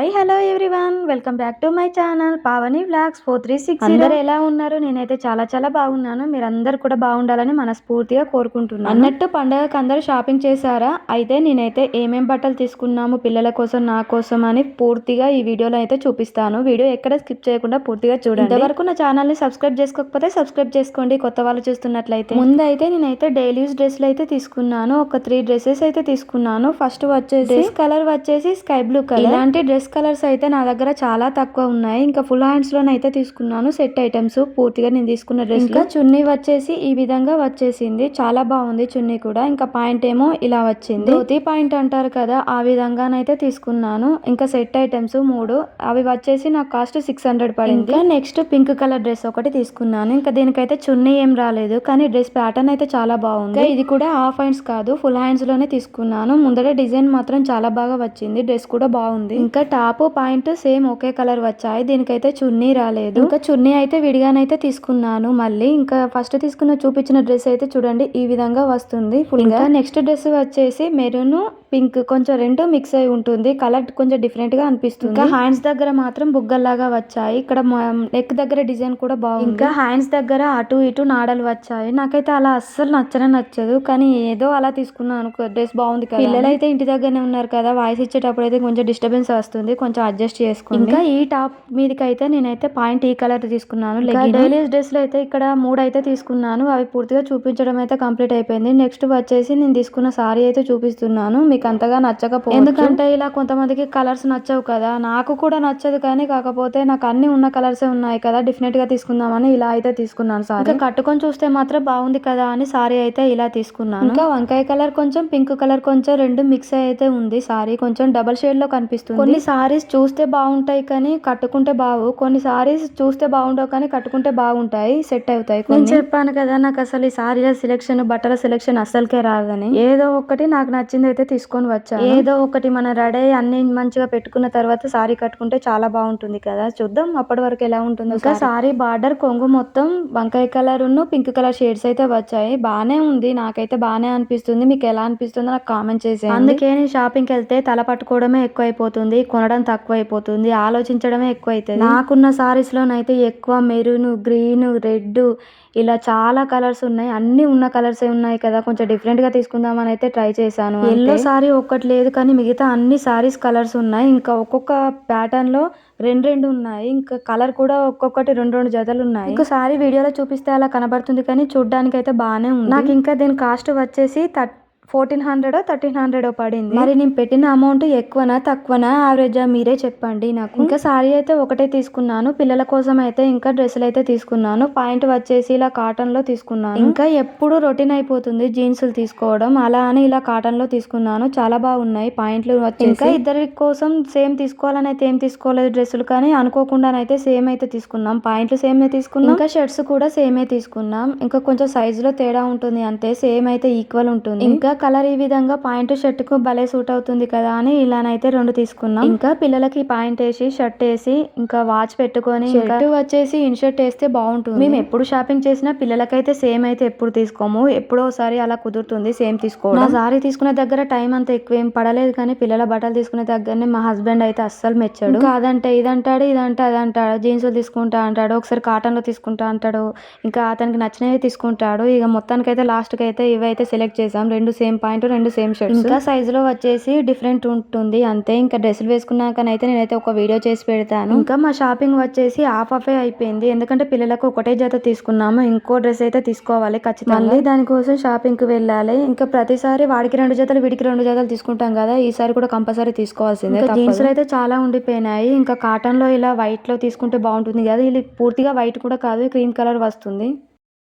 Hi hello everyone welcome back to my channel Pavani vlogs four three six అందరు ఎలా ఉన్నారు? నేనైతే చాలా చాలా బాగున్నాను. మీరు అందరు కూడా బాగుండాలని మనస్ఫూర్తిగా కోరుకుంటున్నాను. అన్నట్టు పండగకి అందరూ షాపింగ్ చేశారా? అయితే నేనైతే ఏమేం బట్టలు తీసుకున్నాము పిల్లల కోసం నా కోసం అని పూర్తిగా ఈ వీడియోలో అయితే చూపిస్తాను. వీడియో ఎక్కడ స్కిప్ చేయకుండా పూర్తిగా చూడండి. ఇంతవరకు నా ఛానల్ని సబ్స్క్రైబ్ చేసుకోకపోతే సబ్స్క్రైబ్ చేసుకోండి. కొత్త వాళ్ళు చూస్తున్నట్లయితే. ముందైతే నేనైతే డైలీ యూస్ డ్రెస్లు అయితే తీసుకున్నాను. ఒక త్రీ డ్రెస్సెస్ అయితే తీసుకున్నాను. ఫస్ట్ వచ్చేసి కలర్ వచ్చేసి స్కై బ్లూ కలర్ ఇలాంటి డ్రెస్ కలర్స్ అయితే నా దగ్గర చాలా తక్కువ ఉన్నాయి. ఇంకా ఫుల్ హ్యాండ్స్లోనే అయితే తీసుకున్నాను. సెట్ ఐటమ్స్ పూర్తిగా నేను తీసుకున్న డ్రెస్ ఇంకా చున్నీ వచ్చేసి ఈ విధంగా వచ్చేసింది. చాలా బాగుంది చున్నీ కూడా. ఇంకా పాయింట్ ఏమో ఇలా వచ్చింది. ధోతి పాయింట్ అంటారు కదా ఆ విధంగానైతే తీసుకున్నాను. ఇంకా సెట్ ఐటమ్స్ మూడు. అవి వచ్చేసి నాకు కాస్ట్ సిక్స్ హండ్రెడ్ పడింది. ఇంకా నెక్స్ట్ పింక్ కలర్ డ్రెస్ ఒకటి తీసుకున్నాను. ఇంకా దీనికైతే చున్నీ ఏం రాలేదు. కానీ డ్రెస్ ప్యాటర్న్ అయితే చాలా బాగుంది. ఇది కూడా హాఫ్ హ్యాండ్స్ కాదు ఫుల్ హ్యాండ్స్లోనే తీసుకున్నాను. ముందర డిజైన్ మాత్రం చాలా బాగా వచ్చింది. డ్రెస్ కూడా బాగుంది. ఇంకా టాప్ పాయింట్ సేమ్ ఒకే కలర్ వచ్చాయి. దీనికైతే చున్నీ రాలేదు. ఇంకా చున్నీ అయితే విడిగానైతే తీసుకున్నాను. మళ్ళీ ఇంకా ఫస్ట్ తీసుకున్న చూపించిన డ్రెస్ అయితే చూడండి ఈ విధంగా వస్తుంది ఫుల్గా. నెక్స్ట్ డ్రెస్ వచ్చేసి మెరూన్ పింక్ కొంచెం రెండు మిక్స్ అయి ఉంటుంది. కలర్ కొంచెం డిఫరెంట్గా అనిపిస్తుంది. ఇంకా హ్యాండ్స్ దగ్గర మాత్రం బుగ్గల్లాగా వచ్చాయి. ఇక్కడ నెక్ దగ్గర డిజైన్ కూడా బాగుంది. ఇంకా హ్యాండ్స్ దగ్గర అటు ఇటు నాడలు వచ్చాయి. నాకైతే అలా అస్సలు నచ్చనే నచ్చదు. కానీ ఏదో అలా తీసుకున్నాను. డ్రెస్ బాగుంది కదా. పిల్లలు అయితే ఇంటి దగ్గరనే ఉన్నారు కదా. వాయిస్ ఇచ్చేటప్పుడు అయితే కొంచెం డిస్టర్బెన్స్ వస్తుంది. కొంచెం అడ్జస్ట్ చేసుకోండి ఇంకా ఈ టాప్ మీదకి అయితే నేనైతే పాయింట్ ఈ కలర్ తీసుకున్నాను డైలీ డ్రెస్లో అయితే ఇక్కడ మూడు అయితే తీసుకున్నాను అవి పూర్తిగా చూపించడం అయితే కంప్లీట్ అయిపోయింది. నెక్స్ట్ వచ్చేసి నేను తీసుకున్న సారీ అయితే చూపిస్తున్నాను మీకు అంతగా నచ్చకపోవచ్చు. ఎందుకంటే ఇలా కొంతమందికి కలర్స్ నచ్చవు కదా నాకు కూడా నచ్చదు కానీ కాకపోతే నాకు అన్ని ఉన్న కలర్సే ఉన్నాయి కదా డిఫరెంట్గా తీసుకుందామని ఇలా అయితే తీసుకున్నాను సారీ ఇంకా కట్టుకొని చూస్తే మాత్రం బాగుంది కదా అని సారీ అయితే ఇలా తీసుకున్నాను. ఇంకా వంకాయ కలర్ కొంచెం పింక్ కలర్ కొంచెం రెండు మిక్స్ అయితే ఉంది. సారీ కొంచెం డబల్ షేడ్లో కనిపిస్తుంది. కొన్ని సారీస్ చూస్తే బాగుంటాయి కానీ కట్టుకుంటే బాగు కొన్ని సారీస్ చూస్తే బాగుండవు కానీ కట్టుకుంటే బాగుంటాయి సెట్ అవుతాయి నేను చెప్పాను కదా నాకు అసలు ఈ సారీల సెలెక్షన్ బట్టల సెలెక్షన్ అస్సలకే రాదని. ఏదో ఒకటి నాకు నచ్చింది అయితే తీసుకొని వచ్చాను ఏదో ఒకటి మన రెడీ అన్ని మంచిగా పెట్టుకున్న తర్వాత సారీ కట్టుకుంటే చాలా బాగుంటుంది కదా. చూద్దాం అప్పటి వరకు ఎలా ఉంటుందో ఇంకా సారీ. బార్డర్ కొంగు మొత్తం వంకాయ కలర్ ఉన్న పింక్ కలర్ షేడ్స్ అయితే వచ్చాయి. బానే ఉంది నాకైతే బానే అనిపిస్తుంది. మీకు ఎలా అనిపిస్తుందో నాకు కామెంట్ చేసేయండి. అందుకే నేను షాపింగ్కి వెళ్తే తల పట్టుకోవడమే ఎక్కువ అయిపోతుంది కొనడం తక్కువ అయిపోతుంది ఆలోచించడమే ఎక్కువ అవుతుంది నాకున్న సారీస్ లోనైతే ఎక్కువ మెరూన్ గ్రీన్ రెడ్ ఇలా చాలా కలర్స్ ఉన్నాయి. అన్ని ఉన్న కలర్స్ ఉన్నాయి కదా. కొంచెం డిఫరెంట్గా తీసుకుందామని అయితే ట్రై చేశాను ఎల్లో సారీ ఒక్కటి లేదు కానీ మిగతా అన్ని సారీస్ కలర్స్ ఉన్నాయి. ఇంకా ఒక్కొక్క ప్యాటర్న్లో రెండు రెండు ఉన్నాయి. ఇంకా కలర్ కూడా ఒక్కొక్కటి రెండు రెండు జతలు ఉన్నాయి. ఇంకా సారీ వీడియోలో చూపిస్తే అలా కనబడుతుంది కానీ చూడడానికి అయితే బాగానే ఉంది. నాకు ఇంకా దీని కాస్ట్ వచ్చేసి thirty fourteen hundred thirteen hundred పడింది. మరి నేను పెట్టిన అమౌంట్ ఎక్కువనా తక్కువనా? యావరేజా మీరే చెప్పండి నాకు. ఇంకా సారీ అయితే ఒకటే తీసుకున్నాను పిల్లల కోసం అయితే ఇంకా డ్రెస్సులు అయితే తీసుకున్నాను పాయింట్ వచ్చేసి ఇలా కాటన్లో తీసుకున్నాను ఇంకా ఎప్పుడు రొటీన్ అయిపోతుంది జీన్సులు తీసుకోవడం అలా అని ఇలా కాటన్లో తీసుకున్నాను చాలా బాగున్నాయి పాయింట్లు వచ్చి ఇంకా ఇద్దరి కోసం సేమ్ తీసుకోవాలని అయితే ఏం తీసుకోలేదు డ్రెస్సులు కానీ అనుకోకుండానైతే సేమ్ అయితే తీసుకున్నాం. పాయింట్లు సేమ్ తీసుకున్నాం. ఇంకా షర్ట్స్ కూడా సేమే తీసుకున్నాం. ఇంకా కొంచెం సైజు లో తేడా ఉంటుంది అంతే. సేమ్ అయితే ఈక్వల్ ఉంటుంది. ఇంకా కలర్ ఈ విధంగా పాయింట్ షర్ట్కు భలే సూట్ అవుతుంది కదా అని ఇలానైతే రెండు తీసుకున్నాం. ఇంకా పిల్లలకి పాయింట్ వేసి షర్ట్ వేసి ఇంకా వాచ్ పెట్టుకొని షర్ట్ వచ్చేసి ఇన్షర్ట్ వేస్తే బాగుంటుంది. మేము ఎప్పుడు షాపింగ్ చేసినా పిల్లలకైతే సేమ్ అయితే ఎప్పుడు తీసుకోము. ఎప్పుడో ఒకసారి అలా కుదురుతుంది సేమ్ తీసుకోవడం. నా సారీ తీసుకునే దగ్గర టైం అంత ఎక్కువ ఏం పడలేదు కానీ పిల్లల బట్టలు తీసుకునే దగ్గరనే మా హస్బెండ్ అయితే అస్సలు మెచ్చాడు. ఇంకా అదంటే ఇదంటాడు ఇదంటే అదంటాడు జీన్సులు తీసుకుంటా అంటాడు ఒకసారి కాటన్లో తీసుకుంటా అంటాడు ఇంకా అతనికి నచ్చినవి తీసుకుంటాడు. ఇక మొత్తానికైతే లాస్ట్కి అయితే ఇవైతే సెలెక్ట్ చేసాం. రెండు సేమ్ పాయింట్ రెండు సేమ్ షర్ట్స్. ఇంకా సైజ్లో వచ్చేసి డిఫరెంట్ ఉంటుంది. అంతే ఇంకా డ్రెస్సులు వేసుకున్నాకనైతే నేనైతే ఒక వీడియో చేసి పెడతాను. ఇంకా మా షాపింగ్ వచ్చేసి హాఫ్ ఆఫే అయిపోయింది. ఎందుకంటే పిల్లలకు ఒకటే జత తీసుకున్నాము. ఇంకో డ్రెస్ అయితే తీసుకోవాలి ఖచ్చితంగా. మళ్ళీ దానికోసం షాపింగ్కి వెళ్ళాలి. ఇంకా ప్రతిసారి వాడికి రెండు జతలు వీడికి రెండు జతలు తీసుకుంటాం కదా ఈసారి కూడా కంపల్సరీ తీసుకోవాల్సిందే జీన్స్ అయితే చాలా ఉండిపోయినాయి. ఇంకా కాటన్లో ఇలా వైట్లో తీసుకుంటే బాగుంటుంది కదా. ఇది పూర్తిగా వైట్ కూడా కాదు క్రీమ్ కలర్ వస్తుంది.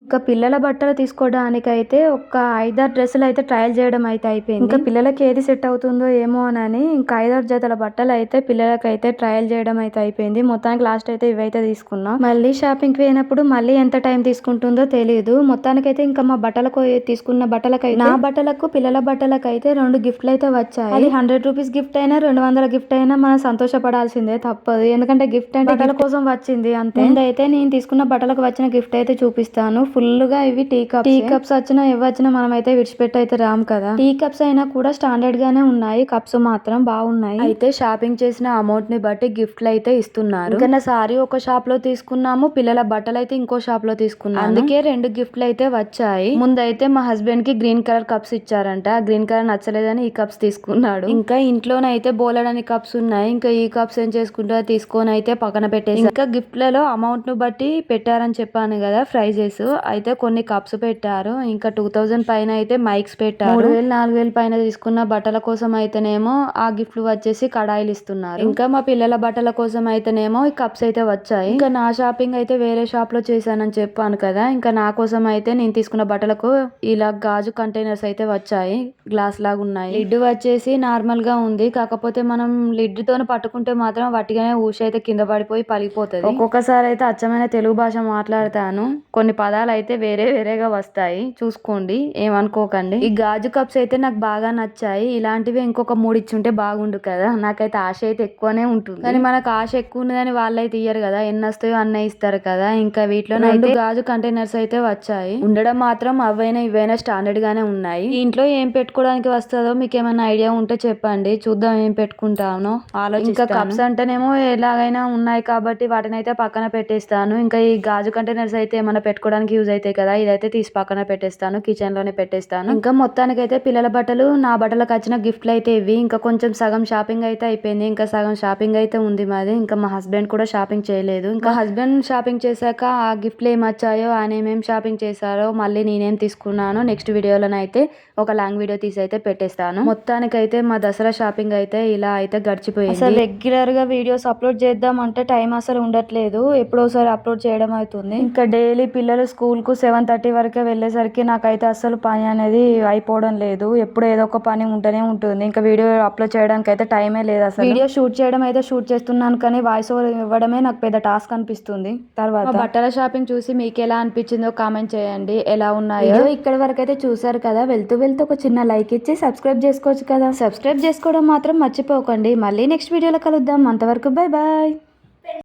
ఇంకా పిల్లల బట్టలు తీసుకోవడానికి అయితే ఒక ఐదారు డ్రెస్సులు అయితే ట్రయల్ చేయడం అయితే అయిపోయింది. ఇంకా పిల్లలకి ఏది సెట్ అవుతుందో ఏమో అని ఇంకా ఐదారు జతల బట్టలు అయితే పిల్లలకి అయితే ట్రయల్ చేయడం అయితే అయిపోయింది. మొత్తానికి లాస్ట్ అయితే ఇవైతే తీసుకున్నాం. మళ్ళీ షాపింగ్కి పోయినప్పుడు మళ్ళీ ఎంత టైం తీసుకుంటుందో తెలియదు మొత్తానికైతే ఇంకా మా బట్టలకు తీసుకున్న బట్టలకైతే నా బట్టలకు పిల్లల బట్టలకు అయితే రెండు గిఫ్ట్లు అయితే వచ్చాయి. అది హండ్రెడ్ రూపీస్ గిఫ్ట్ అయినా రెండు వందల గిఫ్ట్ అయినా మనం సంతోషపడాల్సిందే తప్పదు. ఎందుకంటే గిఫ్ట్ అంటే బట్టల కోసం వచ్చింది అంతే. అయితే నేను తీసుకున్న బట్టలకు వచ్చిన గిఫ్ట్ అయితే చూపిస్తాను. ఫుల్గా ఇవి టీ కప్స్. టీ కప్స్ వచ్చినా ఇవి వచ్చినా మనం అయితే విడిచిపెట్టి అయితే రాము కదా. టీ కప్స్ అయినా కూడా స్టాండర్డ్ గానే ఉన్నాయి. కప్స్ మాత్రం బాగున్నాయి. అయితే షాపింగ్ చేసిన అమౌంట్ని బట్టి గిఫ్ట్లు అయితే ఇస్తున్నారు. ఇంకా నా సారీ ఒక షాప్లో తీసుకున్నాము పిల్లల బట్టలు అయితే ఇంకో షాప్లో తీసుకున్నాము. అందుకే రెండు గిఫ్ట్లు అయితే వచ్చాయి. ముందైతే మా హస్బెండ్కి గ్రీన్ కలర్ కప్స్ ఇచ్చారంట. గ్రీన్ కలర్ నచ్చలేదని ఈ కప్స్ తీసుకున్నాడు. ఇంకా ఇంట్లోనైతే బోలెడని కప్స్ ఉన్నాయి. ఇంకా ఈ కప్స్ ఏం చేసుకుంటా తీసుకొని అయితే పక్కన పెట్టేసి ఇంకా గిఫ్ట్లలో అమౌంట్ను బట్టి పెట్టారని చెప్పాను కదా ప్రైజెస్. అయితే కొన్ని కప్స్ పెట్టారు. ఇంకా టూ థౌజండ్ పైన అయితే మైక్స్ పెట్టారు. మూడు వేలు నాలుగు వేలు పైన తీసుకున్న బట్టల కోసం అయితేనేమో ఆ గిఫ్ట్లు వచ్చేసి కడాయిలు ఇస్తున్నారు. ఇంకా మా పిల్లల బట్టల కోసం అయితేనేమో ఈ కప్స్ అయితే వచ్చాయి. ఇంకా నా షాపింగ్ అయితే వేరే షాప్లో చేశానని చెప్పాను కదా. ఇంకా నా కోసం అయితే నేను తీసుకున్న బట్టలకు ఇలా గాజు కంటైనర్స్ అయితే వచ్చాయి. గ్లాస్ లాగా ఉన్నాయి. లిడ్ వచ్చేసి నార్మల్గా ఉంది. కాకపోతే మనం లిడ్ తోని పట్టుకుంటే మాత్రం వట్టిగానే ఊసి అయితే కింద పడిపోయి పలిగిపోతుంది ఒక్కొక్కసారి అయితే అచ్చమైన తెలుగు భాష మాట్లాడతాను. కొన్ని పదాలు అయితే వేరే వేరేగా వస్తాయి. చూసుకోండి. ఏమనుకోకండి. ఈ గాజు కప్స్ అయితే నాకు బాగా నచ్చాయి. ఇలాంటివి ఇంకొక మూడు ఇచ్చుంటే బాగుండు కదా. నాకైతే ఆశ అయితే ఎక్కువనే ఉంటుంది. కానీ మనకు ఆశ ఎక్కువ ఉన్నదని వాళ్ళైతే ఇయ్యరు కదా. ఎన్ని వస్తాయో అన్నీ ఇస్తారు కదా. ఇంకా వీటిలో అయితే గాజు కంటైనర్స్ అయితే వచ్చాయి. ఉండడం మాత్రం అవైనా ఇవైనా స్టాండర్డ్ గానే ఉన్నాయి. ఇంట్లో ఏం పెట్టుకోవడానికి వస్తుందో మీకు ఏమైనా ఐడియా ఉంటే చెప్పండి. చూద్దాం ఏం పెట్టుకుంటానో ఆలోచి ఇంకా కప్స్ అంటేనేమో ఎలాగైనా ఉన్నాయి కాబట్టి వాటిని అయితే పక్కన పెట్టేస్తాను. ఇంకా ఈ గాజు కంటైనర్స్ అయితే ఏమైనా పెట్టుకోవడానికి యూజ్ అవుతాయి కదా ఇదైతే తీసి పక్కన పెట్టేస్తాను కిచెన్లోనే పెట్టేస్తాను. ఇంకా మొత్తానికి అయితే పిల్లల బట్టలు నా బట్టలకు వచ్చిన గిఫ్ట్లు అయితే ఇవి. ఇంకా కొంచెం సగం షాపింగ్ అయితే అయిపోయింది. ఇంకా సగం షాపింగ్ అయితే ఉంది మాది. ఇంకా మా హస్బెండ్ కూడా షాపింగ్ చేయలేదు. ఇంకా హస్బెండ్ షాపింగ్ చేశాక ఆ గిఫ్ట్లు ఏమి వచ్చాయో ఆయన ఏమేమి షాపింగ్ చేశారో మళ్ళీ నేనేం తీసుకున్నానో నెక్స్ట్ వీడియోలోనైతే ఒక లాంగ్ వీడియో తీసి అయితే పెట్టేస్తాను. మొత్తానికి అయితే మా దసరా షాపింగ్ అయితే ఇలా అయితే గడిచిపోయింది. అసలు రెగ్యులర్గా వీడియోస్ అప్లోడ్ చేద్దాం అంటే టైం అసలు ఉండట్లేదు. ఎప్పుడోసారి అప్లోడ్ చేయడం అవుతుంది. ఇంకా డైలీ పిల్లలు స్కూల్ కు సెవెన్ థర్టీ వరకే వెళ్ళేసరికి నాకైతే అసలు పని అనేది అయిపోవడం లేదు. ఎప్పుడు ఏదో ఒక పని ఉంటూనే ఉంటుంది. ఇంకా వీడియో అప్లోడ్ చేయడానికి అయితే టైమే లేదు అసలు. వీడియో షూట్ చేయడం అయితే షూట్ చేస్తున్నాను కానీ వాయిస్ ఓవర్ ఇవ్వడమే నాకు పెద్ద టాస్క్ అనిపిస్తుంది. తర్వాత బట్టల షాపింగ్ చూసి మీకు ఎలా అనిపించిందో కామెంట్ చేయండి. ఎలా ఉన్నాయో. ఇక్కడ వరకు అయితే చూసారు కదా. వెళ్తూ వెళ్తూ ఒక చిన్న లైక్ ఇచ్చి సబ్స్క్రైబ్ చేసుకోవచ్చు కదా. సబ్స్క్రైబ్ చేసుకోవడం మాత్రం మర్చిపోకండి. మళ్ళీ నెక్స్ట్ వీడియోలో కలుద్దాం. అంతవరకు బాయ్ బాయ్.